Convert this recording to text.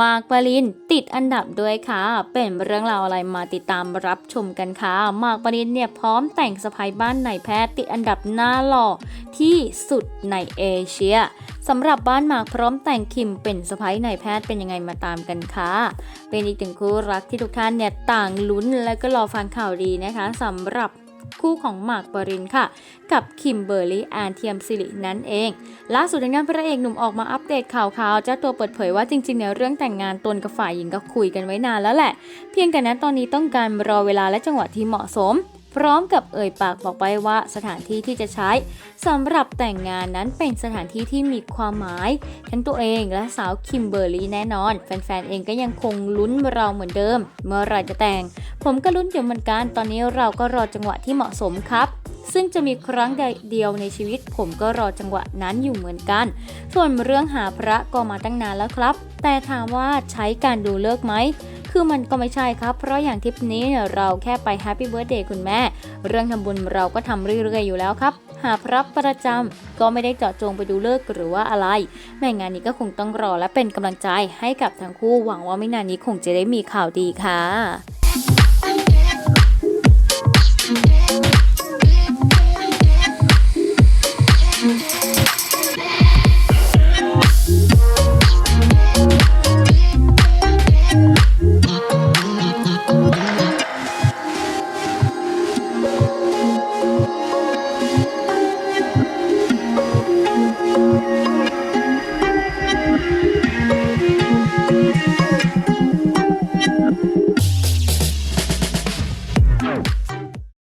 มาร์กปรินติดอันดับด้วยค่ะ เป็นเรื่องราวอะไรมาติดตามรับชมกันค่ะ มาร์กปรินเนี่ยพร้อมแต่งสะพายบ้านนายแพทย์ติดอันดับหน้าหล่อที่สุดในเอเชียสำหรับบ้านหมากพร้อมแต่งคิมเป็นสะพ้ายนายแพทย์เป็นยังไงมาตามกันค่ะ เป็นอีกหนึ่งคู่รักที่ทุกท่านเนี่ยต่างลุ้นและก็รอฟังข่าวดีนะคะสำหรับ คู่ของหมากปรินค่ะ กับคิมเบอร์รี่แอนเทียมสิรินั่นเอง ล่าสุดทางด้านพระเอกหนุ่มออกมาอัปเดตข่าวๆเจ้าตัวเปิดเผยว่าจริงๆเนี่ยเรื่องแต่งงานตนกับฝ่ายหญิงก็คุยกันไว้นานแล้วแหละ เพียงแต่นั้นตอนนี้ต้องการรอเวลาและจังหวะที่เหมาะสม พร้อมกับเอ่ยปากบอกไปว่าสถานที่ที่จะใช้สำหรับแต่งงานนั้นเป็นสถานที่ที่มีความหมายทั้งตัวเองและสาวคิมเบอร์รี่แน่นอน แฟนๆเองก็ยังคงลุ้นเราเหมือนเดิม เมื่อไรจะแต่ง ผมก็ลุ้นอยู่เหมือนกันตอนนี้เราก็รอจังหวะที่เหมาะสมครับซึ่งจะมีครั้งใดเดียวในชีวิต ผมก็รอจังหวะนั้นอยู่เหมือนกัน ส่วนเรื่องหาพระก็มาตั้งนานแล้วครับ แต่ถามว่าใช้การดูเลิกไหม คือมันก็ไม่ใช่ครับ เพราะอย่างทริปนี้เนี่ยเราแค่ไปแฮปปี้เบิร์ดเดย์คุณแม่ เรื่องทำบุญเราก็ทำเรื่อยๆอยู่แล้วครับ หาพระประจำก็ไม่ได้เจาะจงไปดูเลิกหรือว่าอะไร แม่งานนี้ก็คงต้องรอและเป็นกำลังใจให้กับทั้งคู่หวังว่าไม่นานนี้คงจะได้มีข่าวดีค่ะ